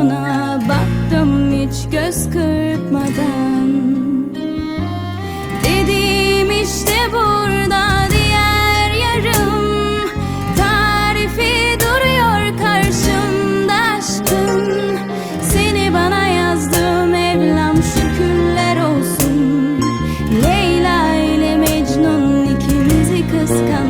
ona baktım hiç göz kırpmadan. Dediğim işte burada diğer yarım. Tarifi duruyor karşımda aşkın. Seni bana yazdım Mevlam şükürler olsun. Leyla ile Mecnun ikimizi kıskansın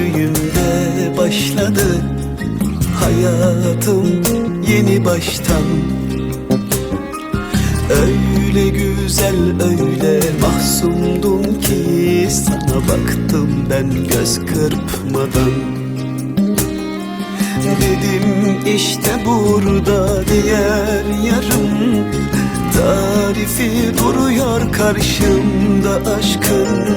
gördüğümde başladı hayatım yeni baştan. Öyle güzel öyle mahzundum ki sana baktım ben göz kırpmadan. Dedim işte burada diğer yarım Tarifi duruyor karşımda aşkın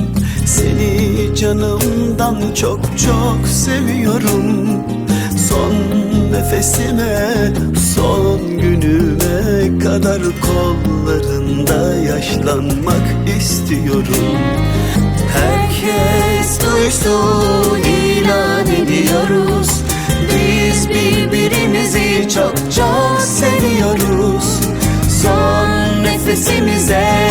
Seni canımdan çok çok seviyorum. Son nefesime, son günüme kadar kollarında yaşlanmak istiyorum. Herkes duysun ilan ediyoruz. Biz birbirimizi çok çok seviyoruz. Son nefesimize,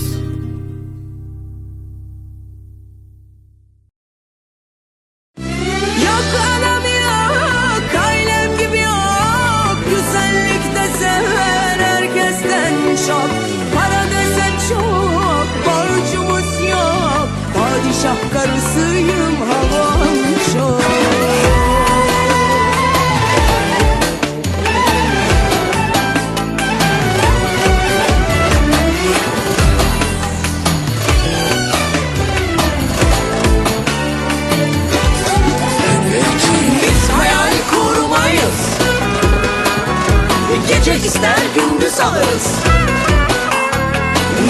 Alırız.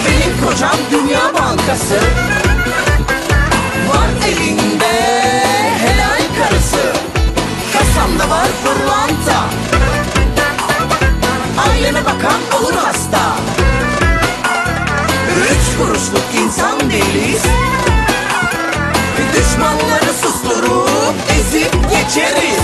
Benim kocam Dünya Bankası. Var elinde helal karısı. Kasamda var pırlanta. Aileme bakan olur hasta. Üç kuruşluk insan değiliz. Düşmanları susturup ezip geçeriz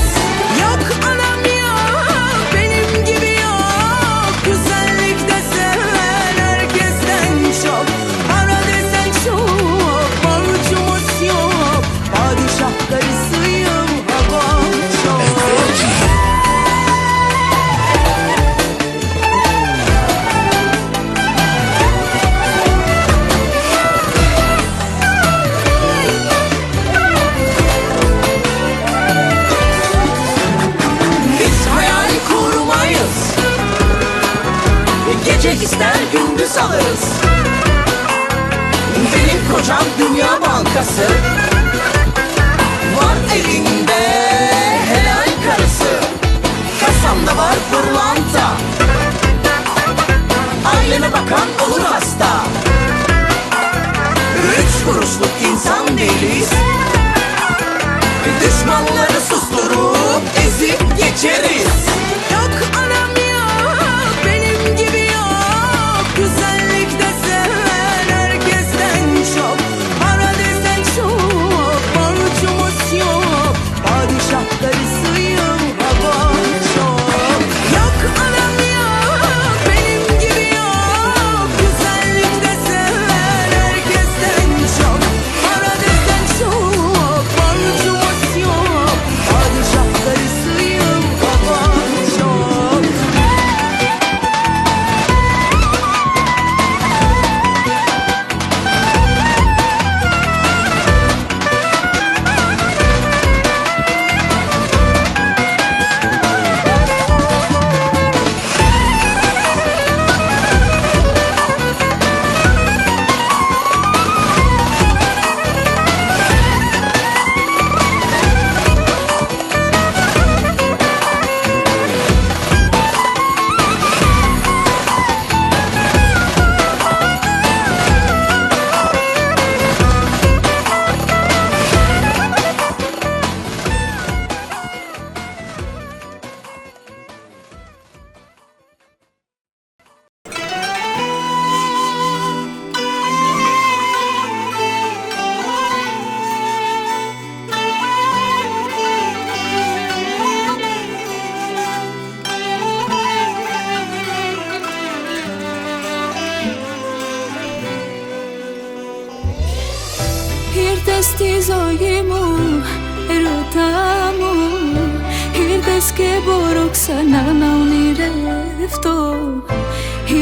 Ήρθες και μπορώ ξανά να ονειρευτώ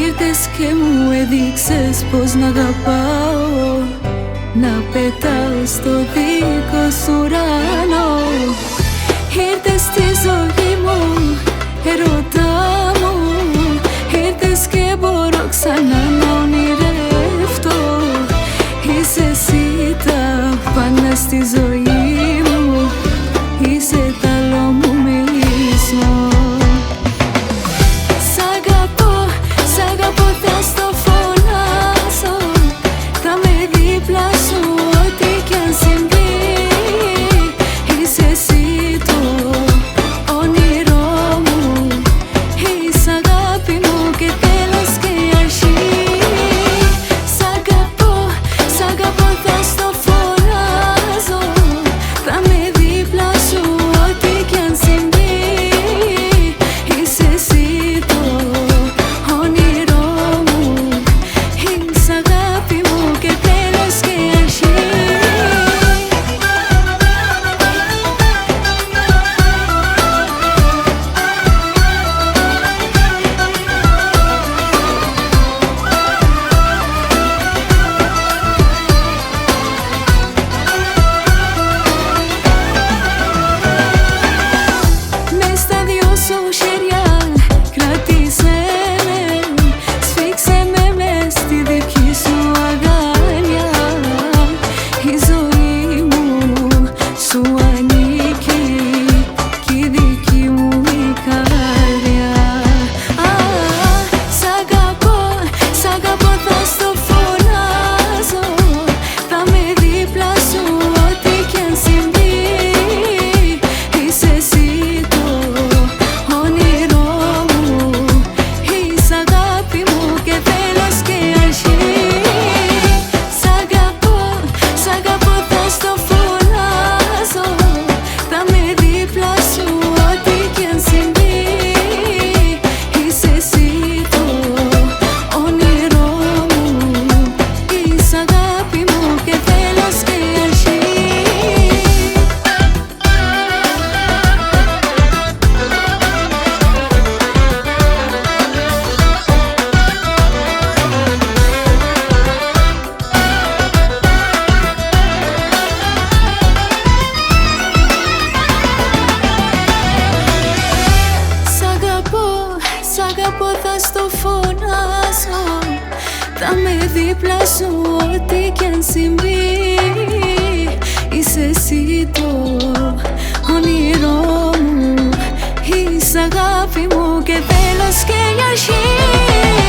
Ήρθες και μου έδειξες πως να αγαπάω. Να πετάω στο δίκο σου ουρανό. Ήρθες στη ζωή μου, ερωτά μου. Ήρθες και μπορώ ξανά να ονειρευτώ Είσαι εσύ τα πάντα στη ζωή δίπλα σου ό,τι κι αν συμβεί. Είσαι εσύ το όνειρό μου Είσαι αγάπη μου και τέλος και η αρχή.